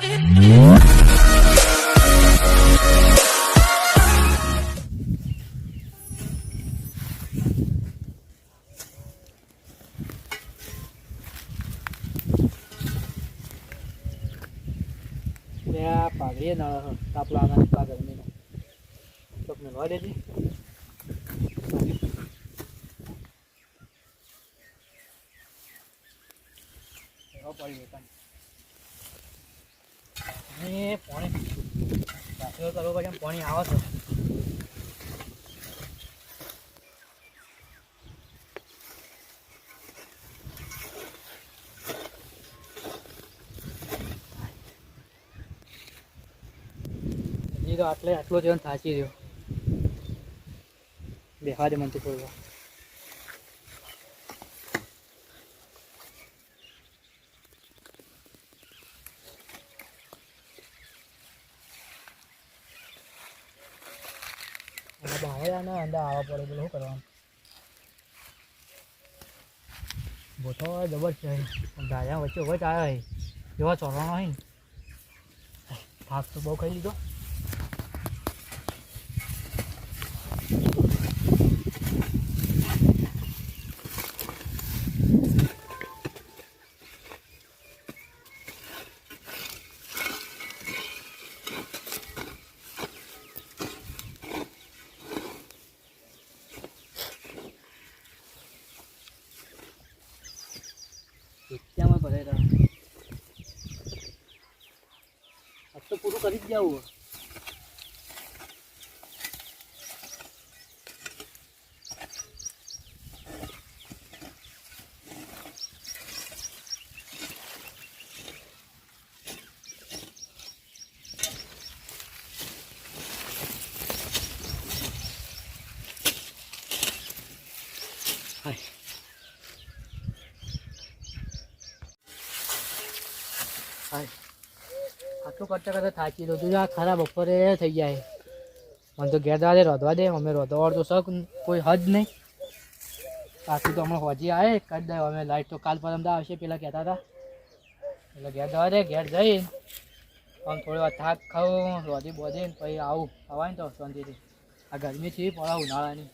લે આ પાઘડીએ નળ તાપલા આના પા ગરમીનો ચોક મેળવા દેજે એવા પડી જતા પાણી આવે છે. તો આટલે આટલો જીવન થાચી રહ્યો. બેહવા દે મને તો બહાર આને અંદર આવવા પડે પેલું શું કરવાનું? ગોઠો જબર છે ગાયા વચ્ચે વચ્ચે આવ્યો એવા ચોરવાનો હોય ને. થાક તો બહુ ખાઈ લીધો એકતામાં ભરાઈ રહ્યા આજ તો પૂરું કરી જ જવું આટલું કરતા કરતા થાકી દઉં છું આ ખરા બપોરે થઈ જાય. મને તો ઘેર દે, રોધવા દે. અમે રોધવા તો શક કોઈ હદ નહીં. બાકી તો હમણાં હોજી આવે, કરી દે. અમે લાઈટ તો કાલ પરમ આવશે પેલા કહેતા હતા. એટલે ઘેર દવા દે, ઘેર જઈ. આમ થોડી વાર થાક ખાઉં, રોધી બોધી પછી આવું. આવાય ને તો શાંતિથી. આ ગરમી છે પડે ઉનાળાની.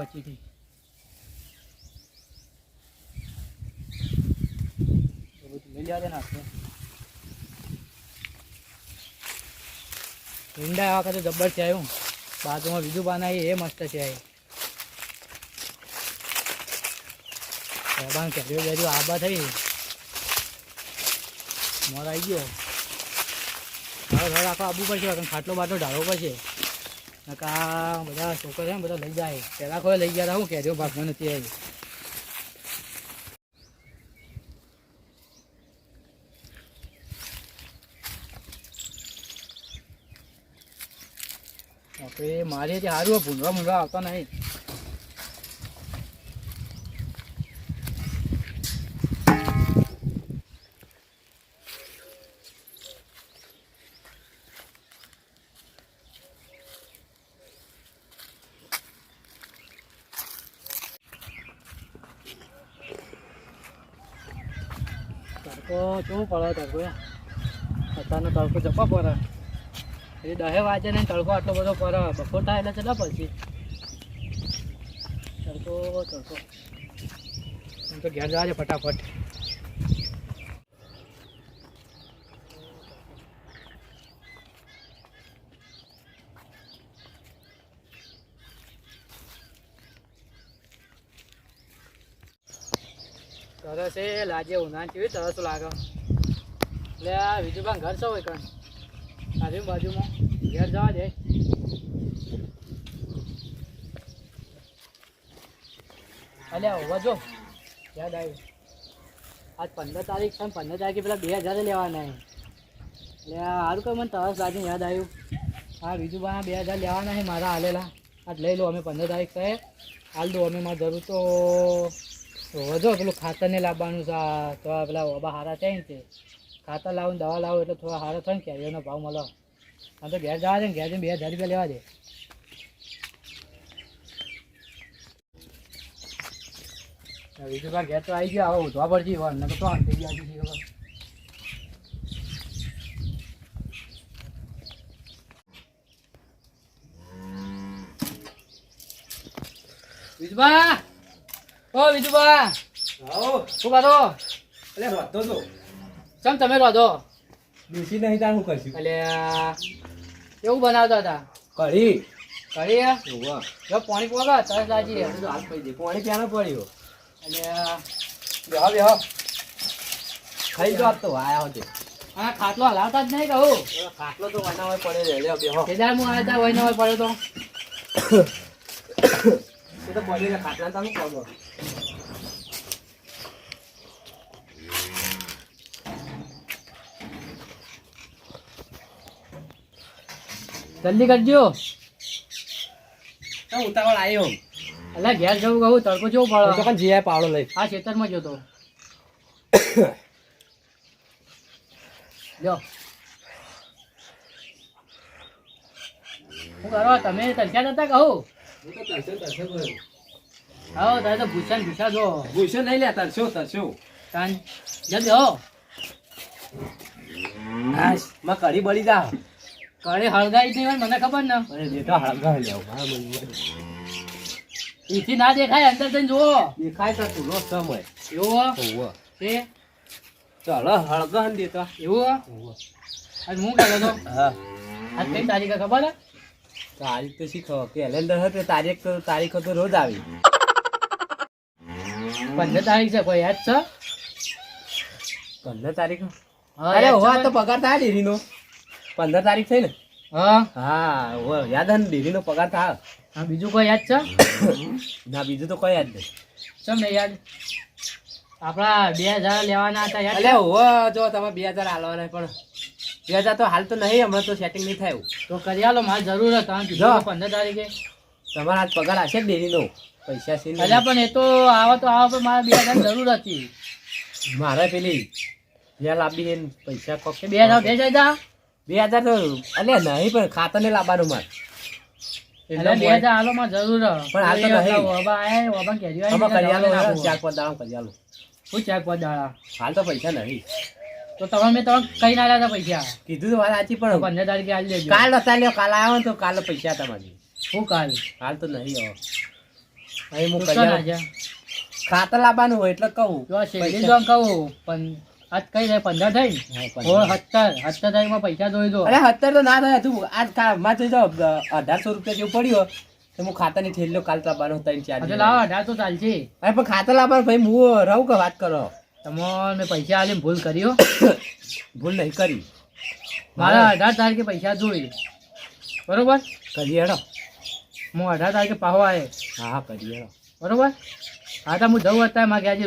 વચ્ચેથી. આપણે ઈંડા આ વખતે જબ્બર છે આવ્યું બાજુમાં બીજું બનાવી એ મસ્ત છે એ. બાન કેરીઓ બેરીઓ આબા થઈ. મરાઈ ગયો. હવે ઘર આખો આવવું પડશે કારણ ખાટલો બાટલો ઢાળવો પડશે. નકા બધા છોકરા બધા લઈ જાય. પહેલાં કોઈ લઈ ગયા હતા હું કેરીઓ ભાગમાં નથી આવી આપણે મારી જે સારું ભૂંડવા ભૂંડવા આવતા નહીં. તડકો શું પડે તડકો અત્યારનો તડકો જપા પડે. એ દહે વાગે ને તડકો આટલો બધો પડે બપોર થાય એટલે ચલા પછી. તડકો તડકો એમ તો ઘેર જવા છે ફટાફટ. તરસ એ લાગે ઉનાળા કેવી તરસ લાગે. એટલે આ બીજું પણ ઘર છો હોય કણ? આજુ બાજુમાં ઘેર જવા દે. અલ્યા હોવા યાદ આવ્યું. આજ પંદર તારીખ છે પંદર તારીખે પેલા બે હજાર લેવાના. એટલે સારું કહ્યું મને તરસ લાગે યાદ આવ્યું. હા બીજું બા બે હજાર લેવાના છે, મારા હાલેલા. આજ લઈ લો, અમે પંદર તારીખ છે. હાલ દો, અમે મારે જરૂર તો વધો પેલું ખાતરને લાવવાનું છે તો પેલા ઓબા હારા છે ને તે. ખાતર લાવો દવા લાવો એટલે થોડા સારા થાય ને કેરીઓનો ભાવ મળો. આમ તો ઘેર જવા દે ને ઘેર જઈને બે હજાર રૂપિયા લેવા દે. બીજું ઘેર તો આવી ગયો હવે ઉધવા પડશે હોય નકર તો આમ થઈ ગયા વિજુબા ઓ વિજુબા આવો. શું કરો? એટલે વધતો તો. ચમ તમે રોધો દેશી નહીં તાર હું કરશું. એટલે કેવું બનાવતા હતા. કઢી કરી ઓવા જો પાણી પોગા તરસ લાગી તો હાલ પડી દે પાણી ક્યાં પડ્યો? એટલે બેહો બેહો. ખાઈ જો આપતો આયા હોતે આ ખાટલો હલાવતા જ નહીં કહું ખાટલો તો બનાવવા પડે રે લે બેહો. કેદાર હું આવ્યા હતા વહીના ને હોય પડ્યો તો. એ તો પડી રે ખાટલા તમે કોનો જલ્દી કરજો. તો ઉતાવળ આવ્યો એટલે ઘેર જવું કહું તડકો કેવું પાડો? તો પણ જીયા પાવડો લઈ. આ ખેતરમાં જતો જો શું કરો? તમે તરસ્યા જતા કહું? હું તારે તો ભૂસા ને ભૂસા જો ભૂસો નહીં લે તરસ્યો તરસ્યો. તાન જલ્દી હો હાશમાં કઢી બળી જા. ઘરે હળગાઈ નહીં મને ખબર ને. અરે બેટા હળગા લેવ હા મને ઈથી ના દેખાય અંદર જઈને જુઓ. દેખાય તો તું સમય. જુઓ ઓવા તે ચાલો હળગા હન દેતો. એવું ઓવા હું કહેતો હતો હા. આજ કઈ તારીખ ખબર તારીખ તો શીખો કેલેન્ડર હતો તારીખ તો તારીખ તો રોજ આવી. પંદર તારીખ છે કોઈ યાદ છે? પંદર તારીખ? અરે હોવા તો પગાર થાય ડેરીનો. પંદર તારીખ થઈ ને? હા. હા યાદ હે ને ડેરીનો પગાર થાય હા બીજું કોઈ યાદ છે? ના બીજું તો કોઈ યાદ નહીં. ચમ નહીં યાદ? આપણા બે હજાર લેવાના હતા યાદ એટલે છે? જો તમે બે હજાર હાલવાના પણ બે હજાર તો હાલ તો નહીં હમણાં તો સેટિંગ નહીં થાય તો કરી આલો મારે જરૂર હતા જો. પંદર તારીખે. તમારા આજ પગાર હશે ડેરીનો પૈસા છે? અલ્યા પણ એ તો આવો તો આવો પણ મારે બે હજાર જરૂર હતી. મારે પેલી જ્યાં લાંબી પૈસા કોક બે હજાર બે જાય બે હજાર તો અલે નહીં પણ ખાતર ને લાવવાનું મારે. એટલે બે હજાર હાલો માં જરૂર પણ હાલ તો નહીં. આયા, કરી આલો કરી આલો હાલ પૈસા નહીં. તો તમે મેં તમે કઈ ના લાવ્યા પૈસા. કીધું તો વાત સાચી પણ પંદર તારીખે આવી દેજો. કાલ હતા લ્યો કાલ આવ્યો ને તો કાલ પૈસા તમારી શું કાલ? હાલ તો નહીં હવે. અહીં હું કરી આલું. ખાતર લાવવાનું હોય એટલે કહું. કહું પણ આજ કઈ થાય? પંદર થઈ ઓળ સત્તર. સત્તર તારીખમાં પૈસા જોઈ દો અરે સત્તર તો ના થાય. તું આજ કા જોઈ દો અઢારસો રૂપિયા જેવું પડ્યો તો હું ખાતા ની થેલીઓ કાલ લાવવાનો ત્રણ ચાર લાવો અઢાર તો ચાલશે. અરે પણ ખાતર લાવવાનો ભાઈ હું રહું કે વાત કરો? તમે પૈસા આલી ભૂલ કર્યો ભૂલ નહીં કરી. મારા અઢાર તારીખે પૈસા જોઈ. બરોબર? કરી હેડો. હું અઢાર તારીખે પાહો આવે હા હા કરી હેડો. બરોબર? હા તો હું જવું અત્યારે મારે આજે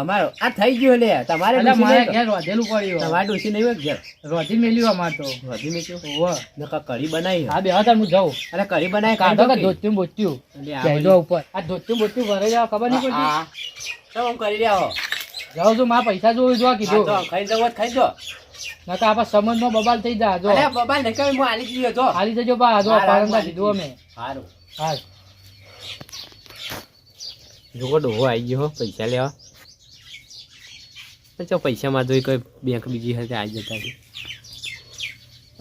અમારો આ થઈ ગયું લે તમારે મારે ઘેર રોધેલું પડ્યું? તમારે ડોશી નહીં હોય ઘેર? રોધી મેલ્યું અમાર તો. નકા કઢી બનાવી હા બે હતા હું જાઉં. અરે બનાવી કાઢો કે ધોત્યું બોત્યું? કહેજો ઉપર. આ ધોત્યું બોત્યું ભરાઈ જવા ખબર નહીં પડતી? હા તો હું કરી જાઉં છું મારા પૈસા જોયું જો કીધું. ખાઈ જવો ખાઈ જો ના તો આપણા સંબંધમાં બબાલ થઈ જા જો. અરે બાબા ને કઈ હું આલી દીધો તો ખાલી જજો બા જો કીધું અમે. સારું હા જોકો ડોહો આવી ગયો હો, પૈસા લેવા. પછી પૈસા માં જોઈ કોઈ બેંક બીજી હતી આવી જતા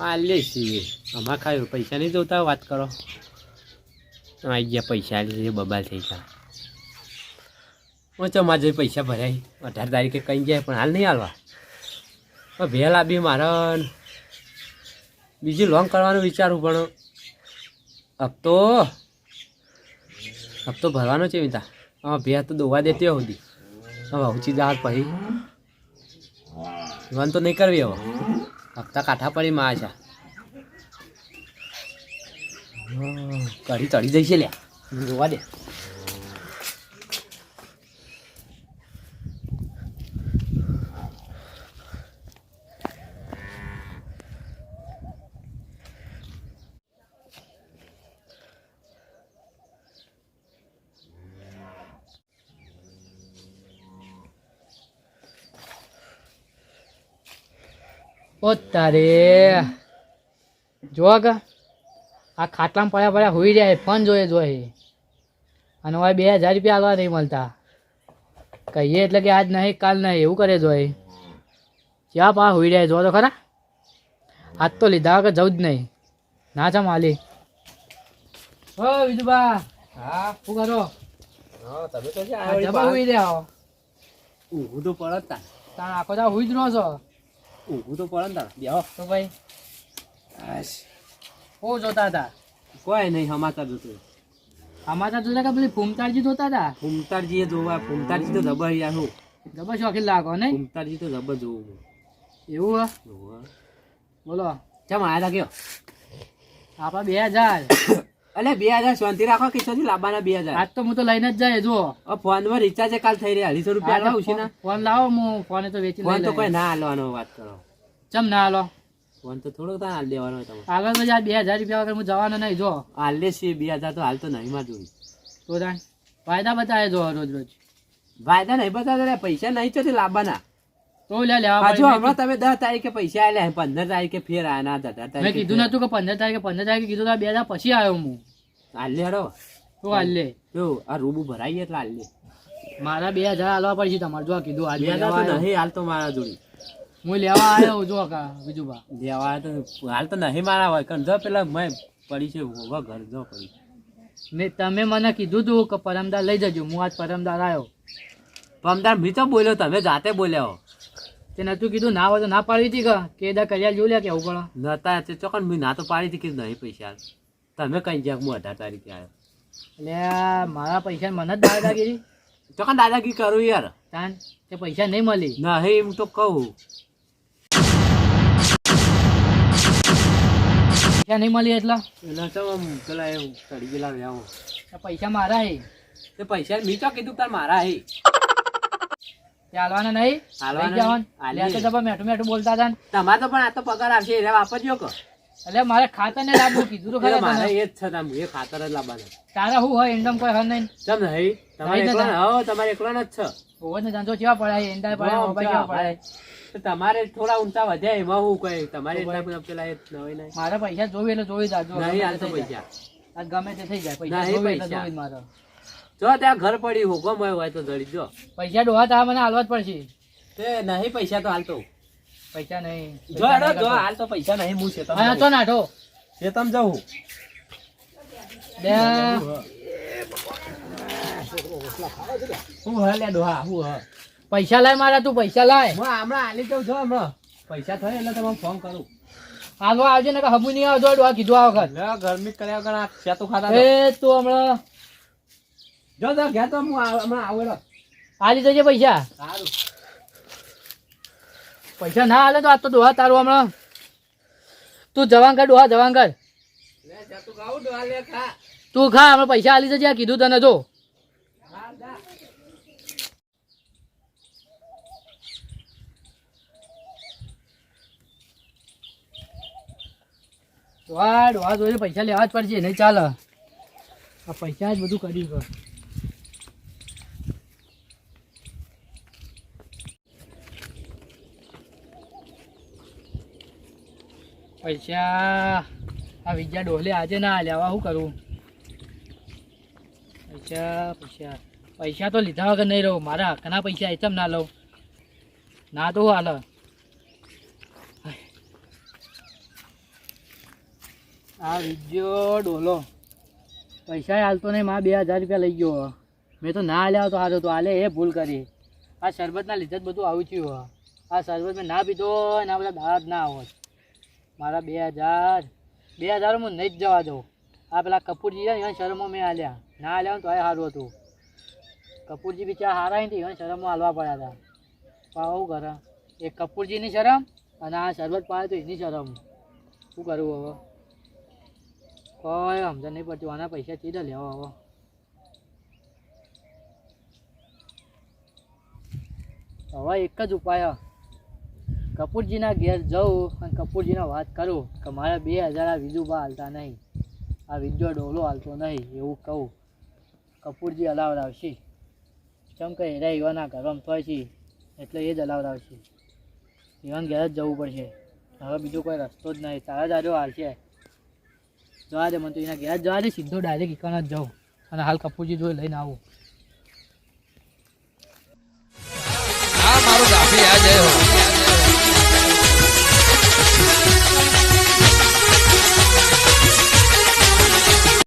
આ લે છીએ અમારે ખાયું પૈસા નહીં જોતા વાત કરો. આવી ગયા પૈસા બબાલ થઈ ગયા. હું ચો માં જોઈ પૈસા ભરાય? અઢાર તારીખે કઈ જાય પણ હાલ નહીં હાલવા. ભેલ આપી મારા બીજું લોન કરવાનું વિચારું, પણ હપ્તો હપ્તો ભરવાનો છે વિતા હા ભે તો દોવા દેતી હોય સુધી. હવે ઉચી જાત પછી લોન તો નહીં કરવી હવે. હપ્તા કાઠા પડી માં છે. કઢી ચડી જઈશે લ્યા. જોવા દે. ઓ તારે જો કે આ ખાટલામાં પડ્યા પડ્યા હોઈ રહ્યા ફોન જોઈએ જોઈએ. અને હવે બે હજાર રૂપિયા આલવા નહીં મળતા. કહીએ એટલે કે આજ નહીં કાલ નહીં એવું કરે જો એ ક્યાં પા હોઈ રહ્યા જો તો ખરા. આજ તો લીધા વગર જવું જ નહીં. ના છે માલી. હો વિજુબા હા? શું કરો? હા તમે તો જબા હોઈ રહ્યા હું? તો પડતા તાણ. આખો દા હોઈ જ રહો છો? ઊંઘું તો પડે ને તાર. બેહો. તો ભાઈ. શું જોતા હતા. કોઈ નહીં સમાચાર જોતું તો જોતા કે પેલી ફૂમતાળજી જોતા હતા? ફૂમતારજીએ જોવા ફૂમતારજી તો જબર યાર હું. જબર શોખીન લાગો નહીં? ફૂમતારજી તો જબર જોવું એવું હે? બોલો. ચમ આયા તા કયો? આપણા બે હજાર. અલે બે હજાર શાંતિ રાખો કે સુધી લાવવાના બે હજાર. આજ તો હું તો લઈને જ જાય જુઓ. ફોનમાં રિચાર્જ કાલ થઈ રહ્યા અઢીસો રૂપિયા લાવું છે ફોન લાવો હું ફોન તો વેચી ફોન તો કોઈ ના હાલવાનો વાત કરો. ચમ ના હાલો? ફોન તો થોડોક તાર હાલ દેવાનો તમારે. આગળ પછી આ બે હજાર રૂપિયા વગર હું જવાનો નહીં જો હાલ લે છે બે હજાર તો હાલ તો નહીં માં જોઈ તો ફાયદા બતાવે જો રોજ રોજ. ફાયદા નહીં બતાવે પૈસા નહીં ચોથી લાવવાના તો લે લેવા પાછું હમણાં તમે દસ તારીખે પૈસા આલ્યા પંદર તારીખે ફેર આયા ના મેં કીધું નતું કે પંદર તારીખે પંદર તારીખે કીધું બે હજાર પછી આવ્યો હું. હાલ લે હડો. તો હાલ જો આ રૂબુ ભરાઈએ એટલે હાલ મારા બે હજાર હાલવા પડશે તમારે જો કીધું. બે હજાર લેવા આવ્યો. નહીં હાલ તો મારા જોડી. હું લેવા આવ્યો જો કા બીજું બા. દેવા તો હાલ તો નહીં મારા હોય. કારણ જો પેલા મેં પડી છે હોવા ઘર જો પડી. મેં તમે મને કીધું તું કે પરમદાર લઈ જજો હું આજ પરમદાર આવ્યો. પરમદાર મી તો બોલ્યો તમે જાતે બોલ્યા હો. તે નતું કીધું ના હોય તો ના પાડી હતી કે? કે દા કર્યા જોઈ લે કેવું પડે? નતા તે ચોકન મી ના તો પાડી હતી કે નહીં પૈસા? તમે કઈ જ્યાં હું અઢાર તારીખે આવ્યો? એટલે મારા પૈસા મને જ દાદાગીરી? ચોકન દાદાગીરી કરું યાર. તાન તે પૈસા નહીં મળી? નહીં એમ તો કહું. પૈસા નહીં મળી એટલે? તો આમ પેલા એવું ચડી ગયેલા પૈસા મારા હે. તે પૈસા મી તો કીધું તાર મારા હે. તે હાલવાના નહીં? હાલવાના મેઠું મેઠું બોલતા હતા તમારે તો પણ આ તો પગાર આવશે એટલે વાપરજો કો. એટલે મારે ખાતર ને લાવવું કીધું તો ખરે મારે એ જ છે તાર એ ખાતર જ લાવવાનું. તારા શું હોય એન્ડમ કોઈ હર નહીં તમ નહીં? તમારે એકલા હો તમારે એકલા જ છે. ઓવર ને ધંધો કેવા પડાય? એન્ડા પડાય મોબાઈલ પડાય? તો તમારે થોડા ઊંચા વધ્યા એમાં હું કઈ? તમારે એટલા બધા પેલા એ નવી નહીં મારા પૈસા જોવે એટલે જોઈ જાજો નહીં હાલ તો પૈસા. આ ગમે તે થઈ જાય પૈસા જોવે એટલે પૈસા. જોવે જ મારે. જો ત્યાં ઘર પડી હુકમ હોય હોય તો જડી જો. પૈસા ડોહા તા મને હાલવા જ પડશે. તે નહીં પૈસા તો હાલ તો પૈસા નહીં. જો હેડો જો હાલ તો પૈસા નહીં હું શેતમ હા તો નાઠો. શેતમ જાઉં. બે. હું હા લે ડોહા હું હા. પૈસા લાય મારા તું પૈસા લાય. હું હમણાં હાલી જઉં છું હમણાં. પૈસા થાય એટલે તમને ફોન કરું. હાલવા આવજે ને હમુ નહીં આવજો ડોહા કીધું આ વખત. ગરમી કર્યા વગર આ શેતું ખાતા એ તું હમણાં જો તો ગયા તો હું હમણાં આવેલો આલી જજે પૈસા? સારું. પૈસા ના હાલે તો આ તો દોહા તારું હમણાં. તું જવાન કર ડોહા જવાન કર. તું ખા. હમણાં પૈસા આલી જજે આ કીધું તને જો. ડોહા ડોહા જોઈને પૈસા લેવા જ પડશે નહીં ચાલે. આ પૈસા જ બધું કર્યું કર પૈસા આ વિદ્યા ડોલે આજે ના લેવા શું કરું? પૈસા પૈસા. પૈસા તો લીધા વગર નહીં રહું. મારા હકના પૈસા એ ના લઉં? ના તો હાલ. આ વિદ્યો ડોલો પૈસા હાલતો નહીં. મારા બે હજાર રૂપિયા લઈ ગયો. મેં તો ના હાલ્યા તો હારો તો હાલે એ ભૂલ કરી. આ શરબતના લીધે જ બધું આવું થયું. આ શરબત મેં ના પીધો એના બધા દાળ ના આવત મારા બે હજાર. બે હજાર હું નહીં જ જવા દઉં. આ પેલા કપૂરજી છે ને શરમો મેં હાલ્યા ના હાલ્યા તો એ સારું હતું. કપૂરજી બિચારા હારા નથી, એને શરમો હાલવા પડ્યા હતા. પણ આવું કરે. એ કપૂરજીની શરમ અને આ શરબત પાડે તો એની શરમ. શું કરવું હવે? કોઈ સમજણ નહીં પડતી, આના પૈસા ચીધા લેવા હવે. હવે એક જ ઉપાય. કપૂરજીના ઘેર જઉં અને કપૂરજીને વાત કરું કે મારે બે હજાર આ વિજુબા હાલતા નહીં. આ વિજ્જો ડોલો હાલતો નહીં, એવું કહું. કપૂરજી અલાવડાવશે. કેમ કે એરા એવાના ઘરમાં થાય છે, એટલે એ જ અલાવડાવશે. એવાને ઘેર જ જવું પડશે. હવે બીજો કોઈ રસ્તો જ નહીં. તારા દાદો હાલશે જવા દે મને તો એના ઘેર જવા દે. સીધો ડાયરેક્ટ ઇકાન જ જાઉં. અને હાલ કપૂરજી જોઈ લઈને આવું.